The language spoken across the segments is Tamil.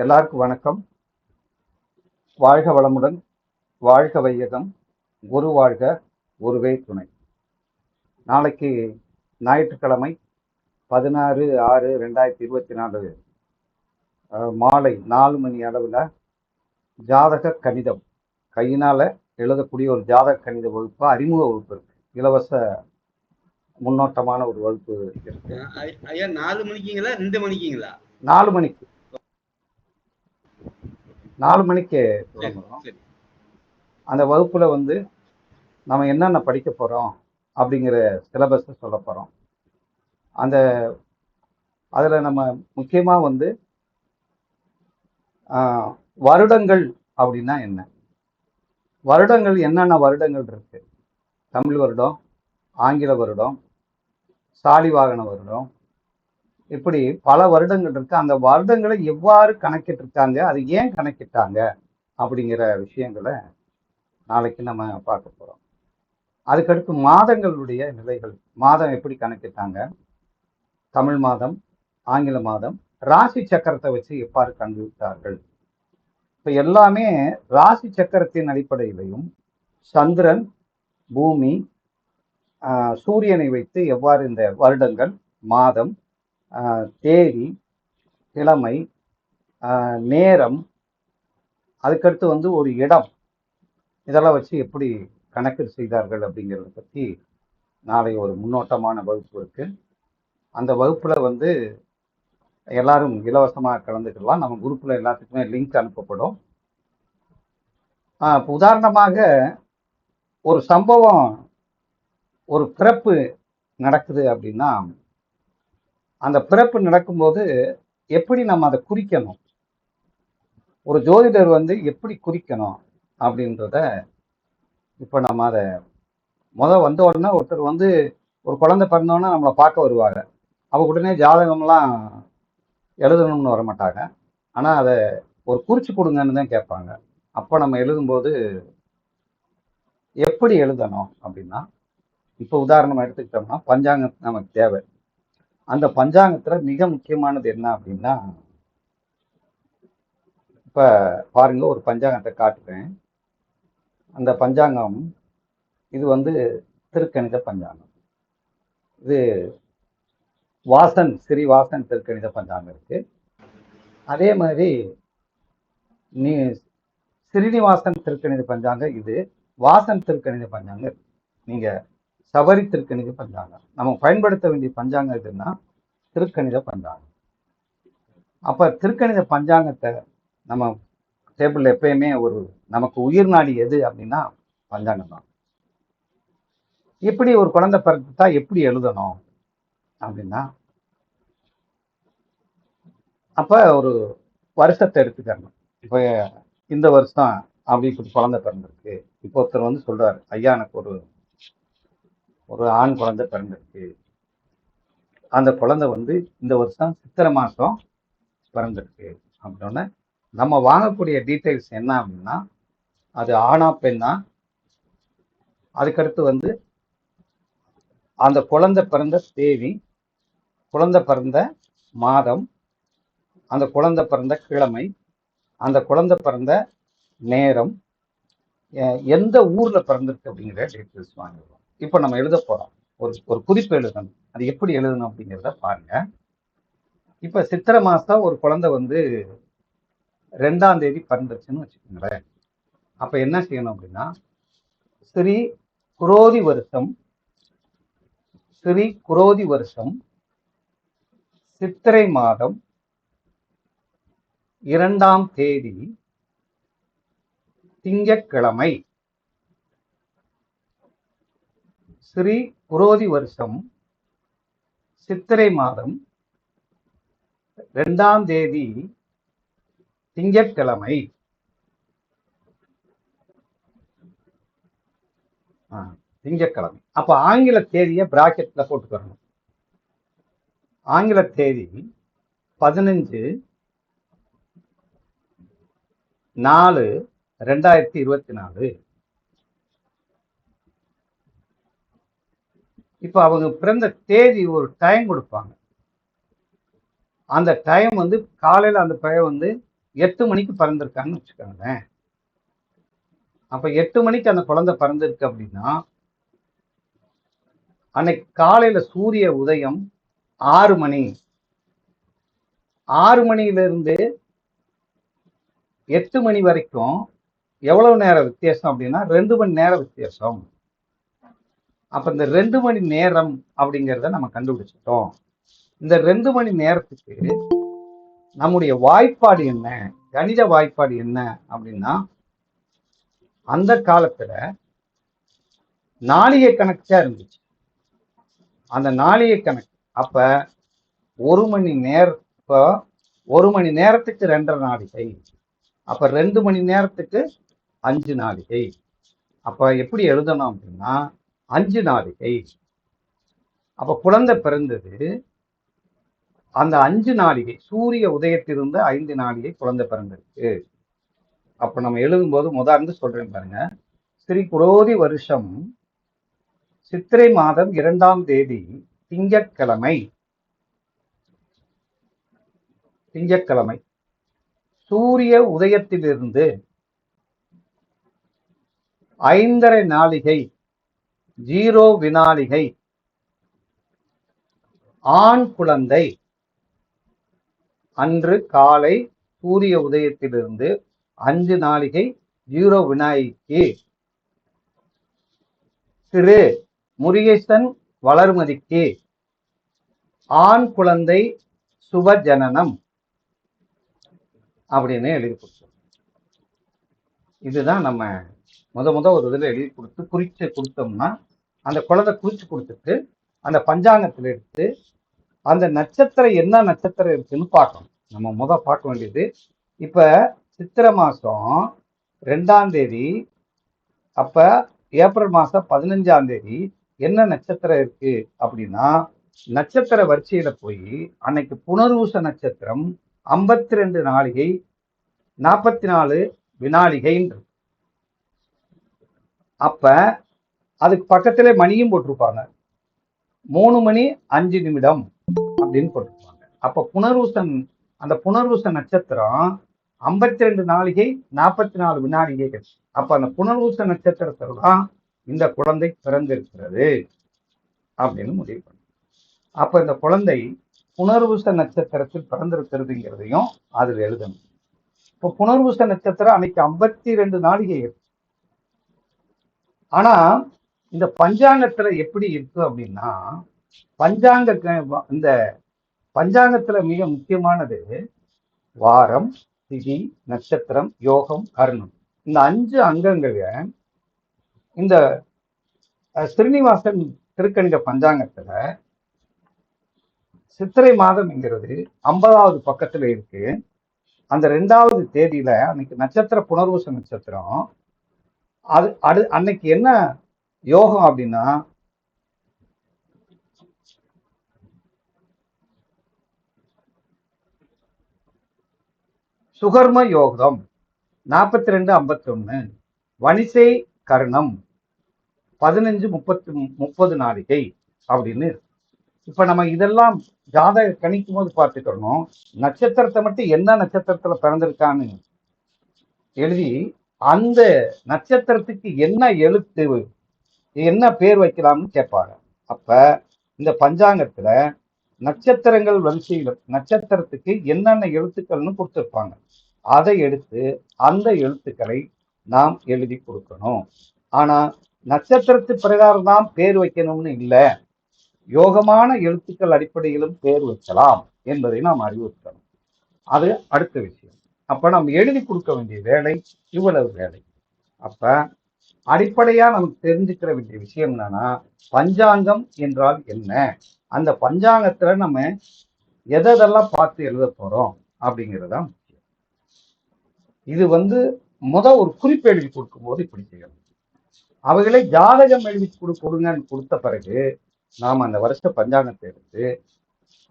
எல்லாருக்கும் வணக்கம். வாழ்க வளமுடன் வாழ்க வையகம் குரு வாழ்க குருவே துணை. நாளைக்கு ஞாயிற்றுக்கிழமை பதினாறு ஆறு ரெண்டாயிரத்தி இருபத்தி நாலு மாலை நாலு மணி அளவில் ஜாதக கணிதம். கையினால் எழுதக்கூடிய ஒரு ஜாதக கணித வகுப்பு அறிமுக வகுப்பு இருக்கு. இலவச முன்னோட்டமான ஒரு வகுப்பு இருக்கு. ஐயா நாலு மணிக்குங்களா ரெண்டு மணிக்குங்களா? நாலு மணிக்கு. நாலு மணிக்கு தொடங்குறோம். அந்த வகுப்புல வந்து நம்ம என்னென்ன படிக்க போறோம் அப்படிங்கிற சிலபஸை சொல்ல போறோம். அந்த அதுல நம்ம முக்கியமா வந்து வருடங்கள் அப்படின்னா என்ன? வருடங்கள் என்னென்ன வருடங்கள் இருக்கு? தமிழ் வருடம் ஆங்கில வருடம் சாலிவாகன வருடம் இப்படி பல வருடங்கள் இருக்கு. அந்த வருடங்களை எவ்வாறு கணக்கிட்டிருக்காங்க? அது ஏன் கணக்கிட்டாங்க? அப்படிங்கிற விஷயங்களை நாளைக்கு நம்ம பார்க்க போறோம். அதுக்கடுத்து மாதங்களுடைய நிலைகள். மாதம் எப்படி கணக்கிட்டாங்க? தமிழ் மாதம் ஆங்கில மாதம். ராசி சக்கரத்தை வச்சு எவ்வாறு கண்டுவிட்டார்கள் இப்ப எல்லாமே ராசி சக்கரத்தின் அடிப்படையிலையும் சந்திரன் பூமி சூரியனை வைத்து எவ்வாறு இந்த வருடங்கள் மாதம் தேதி கிழமை நேரம் அதுக்கடுத்து வந்து ஒரு இடம். இதெல்லாம் வச்சு எப்படி கணக்கு செய்தார்கள் அப்படிங்கிறத பற்றி நாளை ஒரு முன்னோட்டமான வகுப்பு இருக்குது அந்த வகுப்பில் வந்து எல்லாரும் இலவசமாக கலந்துக்கலாம். நம்ம குரூப்பில் எல்லாத்துக்குமே லிங்க் அனுப்பப்படும். இப்போ உதாரணமாக ஒரு சம்பவம் ஒரு பிறப்பு நடக்குது அப்படின்னா அந்த பிறப்பு நடக்கும்போது எப்படி நம்ம அதை குறிக்கணும்? ஒரு ஜோதிடர் வந்து எப்படி குறிக்கணும் அப்படின்றத இப்போ நம்ம அதை முத வந்த உடனே ஒருத்தர் வந்து ஒரு குழந்தை பிறந்தோடனே நம்மளை பார்க்க வருவாங்க. அவ உடனே ஜாதகம்லாம் எழுதணும்னு வர மாட்டாங்க ஆனால் அதை ஒரு குறிச்சு கொடுங்கன்னு தான் கேட்பாங்க. அப்போ நம்ம எழுதும்போது எப்படி எழுதணும் அப்படின்னா இப்போ உதாரணமாக எடுத்துக்கிட்டோம்னா பஞ்சாங்கம் நமக்கு தேவை. அந்த பஞ்சாங்கத்தில் மிக முக்கியமானது என்ன அப்படின்னா இப்போ பாருங்க ஒரு பஞ்சாங்கத்தை காட்டுறேன். அந்த பஞ்சாங்கம் இது வந்து திருக்கணித பஞ்சாங்கம். இது வாசன் ஸ்ரீ வாசன் திருக்கணித பஞ்சாங்கம் இருக்கு. அதே மாதிரி நீ ஸ்ரீனிவாசன் திருக்கணித பஞ்சாங்கம் இது வாசன் திருக்கணித பஞ்சாங்கம் இருக்கு. நீங்க சபரி திருக்கணித பஞ்சாங்கம். நம்ம பயன்படுத்த வேண்டிய பஞ்சாங்கம் எதுன்னா திருக்கணித பஞ்சாங்கம். அப்ப திருக்கணித பஞ்சாங்கத்தை நம்ம டேபிள்ல எப்பயுமே ஒரு நமக்கு உயிர் நாடி எது அப்படின்னா பஞ்சாங்கம் தான். எப்படி ஒரு குழந்தை பிறந்துட்டா எப்படி எழுதணும் அப்படின்னா அப்ப ஒரு வருஷத்தை எடுத்துக்கணும். இப்போ இந்த வருஷம் அப்படி இப்படி குழந்தை பிறந்திருக்கு. இப்போ ஒருத்தர் வந்து சொல்றாரு ஐயா எனக்கு ஒரு ஒரு ஆண் குழந்தை பிறந்திருக்கு. அந்த குழந்தை வந்து இந்த வருஷம் சித்திரை மாதம் பிறந்திருக்கு. அப்படின்னோடனே நம்ம வாங்கக்கூடிய டீட்டெயில்ஸ் என்ன அப்படின்னா அது ஆணா பெண்ணா? அதுக்கடுத்து வந்து அந்த குழந்தை பிறந்த தேதி குழந்தை பிறந்த மாதம் அந்த குழந்தை பிறந்த கிழமை அந்த குழந்தை பிறந்த நேரம் எந்த ஊரில் பிறந்திருக்கு அப்படிங்கிற டீட்டெயில்ஸ் வாங்கிடுவோம். இப்போ நம்ம எழுத போகிறோம் ஒரு ஒரு குறிப்பு எழுதணும். அது எப்படி எழுதணும் அப்படிங்கிறத பாருங்க. இப்போ சித்திரை மாதம் ஒரு குழந்தை வந்து ரெண்டாம் தேதி பிறந்துருச்சுன்னு வச்சுக்கோங்களேன். அப்போ என்ன செய்யணும் அப்படின்னா ஸ்ரீ குரோதி வருஷம் ஸ்ரீ குரோதி வருஷம் சித்திரை மாதம் இரண்டாம் தேதி திங்கட்கிழமை. ஸ்ரீ குரோதி வருஷம் சித்திரை மாதம் ரெண்டாம் தேதி திங்கட்கிழமை. ஆ, திங்கட்கிழமை. அப்ப ஆங்கில தேதியை பிராக்கெட்ல போட்டுக்கணும். ஆங்கில தேதி பதினஞ்சு நாலு ரெண்டாயிரத்தி இருபத்தி நாலு. இப்ப அவங்க பிறந்த தேதி ஒரு டைம் கொடுப்பாங்க. அந்த டைம் வந்து காலையில அந்த பையன் வந்து எட்டு மணிக்கு பிறந்திருக்கான்னு வச்சுக்கோங்களேன். அப்ப எட்டு மணிக்கு அந்த குழந்தை பிறந்திருக்கு அப்படின்னா அன்னைக்கு காலையில சூரிய உதயம் ஆறு மணி. ஆறு மணியில இருந்து எட்டு மணி வரைக்கும் எவ்வளவு நேரம் வித்தியாசம் அப்படின்னா ரெண்டு மணி நேரம் வித்தியாசம். அப்ப இந்த ரெண்டு மணி நேரம் அப்படிங்கிறத நம்ம கண்டுபிடிச்சிட்டோம். இந்த ரெண்டு மணி நேரத்துக்கு நம்முடைய வாய்ப்பாடு என்ன? கணித வாய்ப்பாடு என்ன அப்படின்னா அந்த காலத்துல நாளிகை கணக்கு தான் இருந்துச்சு. அந்த நாளிகை கணக்கு. அப்ப ஒரு மணி நேரம் இப்போ ஒரு மணி நேரத்துக்கு ரெண்டரை நாளிகை. அப்ப ரெண்டு மணி நேரத்துக்கு அஞ்சு நாளிகை. அப்ப எப்படி எழுதணும் அப்படின்னா அஞ்சு நாளிகை. அப்போ குழந்தை பிறந்தது அந்த அஞ்சு நாளிகை சூரிய உதயத்திலிருந்து ஐந்து நாளிகை குழந்தை பிறந்திருக்கு. அப்போ நம்ம எழுதும்போது முதல்ந்து சொல்றேன் பாருங்க. ஸ்ரீ குரோதி வருஷம் சித்திரை மாதம் இரண்டாம் தேதி திங்கட்கிழமை. திங்கட்கிழமை. சூரிய உதயத்திலிருந்து ஐந்தரை நாளிகை ஜீரோ வினாடிகை. ஆண் குழந்தை. அன்று காலை சூரிய உதயத்திலிருந்து அஞ்சு நாளிகை ஜீரோ வினாய்க்கு திரு முருகேசன் வளர்மதிக்கு. ஆண் குழந்தை சுபஜனனம். அப்படின்னு எழுதி கொடுத்தோம். இதுதான் நம்ம முத முத ஒரு இதில் எழுதி கொடுத்து குறிச்சு கொடுத்தோம்னா அந்த குழந்தை குறிச்சு கொடுத்துட்டு அந்த பஞ்சாங்கத்தில் எடுத்து அந்த நட்சத்திரம் என்ன நட்சத்திரம் இருக்குன்னு பார்க்கணும். நம்ம முத பார்க்க வேண்டியது இப்ப சித்திரை மாசம் ரெண்டாம் தேதி அப்ப ஏப்ரல் மாசம் பதினஞ்சாம் தேதி என்ன நட்சத்திரம் இருக்கு அப்படின்னா நட்சத்திர வரிசையில போய் அன்னைக்கு புனர்வூச நட்சத்திரம் ஐம்பத்தி ரெண்டு நாளிகை நாற்பத்தி நாலு வினாளிகைன்றது அப்ப அதுக்கு பக்கத்துல மணியும் போட்டிருப்பாங்க. மூணு மணி அஞ்சு நிமிடம் அப்படின்னு போட்டிருப்பாங்க. அப்ப புனர்வூசன் அந்த புனர்வூச நட்சத்திரம் ஐம்பத்தி ரெண்டு நாளிகை நாற்பத்தி நாலு வினாடிகைகள் அப்ப அந்த புனர்வூச நட்சத்திரத்தில் தான் இந்த குழந்தை பிறந்திருக்கிறது அப்படின்னு முடிவு பண்ணு. அப்ப இந்த குழந்தை புனர்வூச நட்சத்திரத்தில் பிறந்திருக்கிறதுங்கிறதையும் அதில் எழுதணும். இப்போ புனர்வூச நட்சத்திரம் அன்னைக்கு ஐம்பத்தி ரெண்டு நாளிகை. இருக்கு ஆனா இந்த பஞ்சாங்கத்துல எப்படி இருக்கு அப்படின்னா பஞ்சாங்க இந்த பஞ்சாங்கத்துல மிக முக்கியமானது வாரம் திதி நட்சத்திரம் யோகம் கர்ணம். இந்த அஞ்சு அங்கங்களை இந்த ஸ்ரீனிவாசன் திருக்கணித பஞ்சாங்கத்துல சித்திரை மாதம்ங்கிறது ஐம்பதாவது பக்கத்துல இருக்கு. அந்த ரெண்டாவது தேதியில அன்னைக்கு நட்சத்திர புனர்வச நட்சத்திரம் அது அடு அன்னைக்கு என்ன யோகம் அப்படின்னா சுகர்ம யோகம் நாற்பத்தி ரெண்டு ஐம்பத்தொன்னு வனிசை கர்ணம் பதினஞ்சு முப்பத்து முப்பது நாளிகை அப்படின்னு இப்போ நம்ம இதெல்லாம் ஜாதக கணிக்கும் போது பார்த்துக்கணும். நட்சத்திரத்தை மட்டும் என்ன நட்சத்திரத்துல பிறந்திருக்கான்னு எழுதி அந்த நட்சத்திரத்துக்கு என்ன எழுத்து என்ன பேர் வைக்கலாம்னு கேட்பாங்க. அப்ப இந்த பஞ்சாங்கத்துல நட்சத்திரங்கள் வரிசையில் நட்சத்திரத்துக்கு என்னென்ன எழுத்துக்கள்னு கொடுத்துருப்பாங்க. அதை எடுத்து அந்த எழுத்துக்களை நாம் எழுதி கொடுக்கணும். ஆனா நட்சத்திரத்து பிரகாரம் தான் பேர் வைக்கணும்னு இல்லை. யோகமான எழுத்துக்கள் அடிப்படையிலும் பேர் வைக்கலாம் என்பதை நாம் அறிவுறுத்தணும். அது அடுத்த விஷயம். அப்ப நம்ம எழுதி கொடுக்க வேண்டிய வேலை இவ்வளவு வேலை. அப்ப அடிப்படையா நமக்கு தெரிஞ்சுக்கிற வேண்டிய விஷயம் என்னன்னா பஞ்சாங்கம் என்றால் என்ன? அந்த பஞ்சாங்கத்துல நம்ம எதெல்லாம் பார்த்து எழுத போறோம் அப்படிங்கிறது தான் முக்கியம். இது வந்து முத ஒரு குறிப்பு எழுதி கொடுக்கும்போது இப்படி செய்யணும். அவைகளை ஜாதகம் எழுதி கொடு கொடுங்கன்னு கொடுத்த பிறகு நாம் அந்த வருஷ பஞ்சாங்கத்தை எடுத்து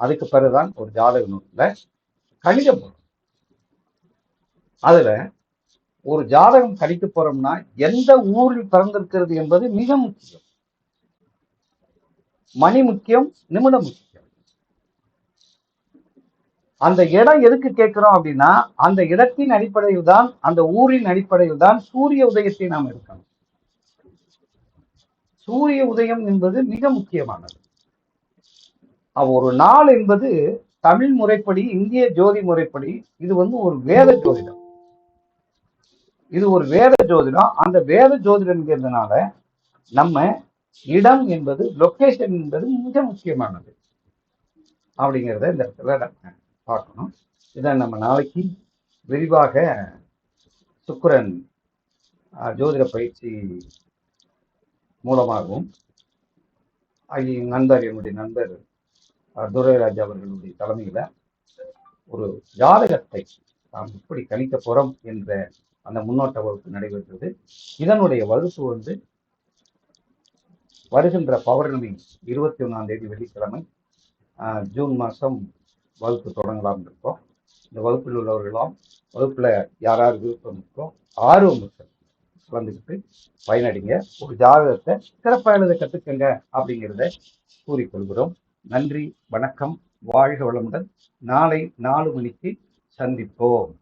அதுக்கு பிறகுதான் ஒரு ஜாதக நோட்டில் கணிதம் போடும் அதில் ஒரு ஜாதகம் கணிக்க போறோம்னா எந்த ஊரில் பிறந்திருக்கிறது என்பது மிக முக்கியம். மணி முக்கியம் நிமிடம் முக்கியம். அந்த இடம் எதுக்கு கேட்கிறோம் அப்படின்னா அந்த இடத்தின் அடிப்படையில் தான் அந்த ஊரின் அடிப்படையில் தான் சூரிய உதயத்தை நாம் எடுக்கணும். சூரிய உதயம் என்பது மிக முக்கியமானது. ஒரு நாள் என்பது தமிழ் முறைப்படி இந்திய ஜோதி முறைப்படி இது வந்து ஒரு வேத ஜோதிடம். இது ஒரு வேத ஜோதிடம். அந்த வேத ஜோதிடம்ங்கிறதுனால நம்ம இடம் என்பது லொக்கேஷன் என்பது மிக முக்கியமானது. அப்படிங்கிறத இந்த இடத்துல பார்க்கணும். இதை நம்ம நாளைக்கு விரிவாக சுக்கரன் ஜோதிட பயிற்சி மூலமாகவும் அஹ், என் நண்பர் என்னுடைய நண்பர் துரைராஜ் அவர்களுடைய தலைமையில் ஒரு ஜாதகத்தை நாம் எப்படி கணிக்க போகிறோம் என்ற அந்த முன்னோட்ட வகுப்பு நடைபெற்றது. இதனுடைய வகுப்பு வந்து வருகின்ற பௌர்ணமி இருபத்தி ஒன்றாம் தேதி வெள்ளிக்கிழமை ஜூன் மாதம் வகுப்பு தொடங்கலாம் இருக்கோம். இந்த வகுப்பில் உள்ளவர்களாம் வகுப்பில் யார் யார் விருப்பம் இருக்கோ ஆர்வம் கலந்துக்கிட்டு பயனடைங்க. ஒரு ஜாதகத்தை சிறப்பாக எழுத கற்றுக்கங்க அப்படிங்கிறத கூறிக்கொள்கிறோம். நன்றி வணக்கம் வாழ்க வளமுடன். நாளை நாலு மணிக்கு சந்திப்போம்.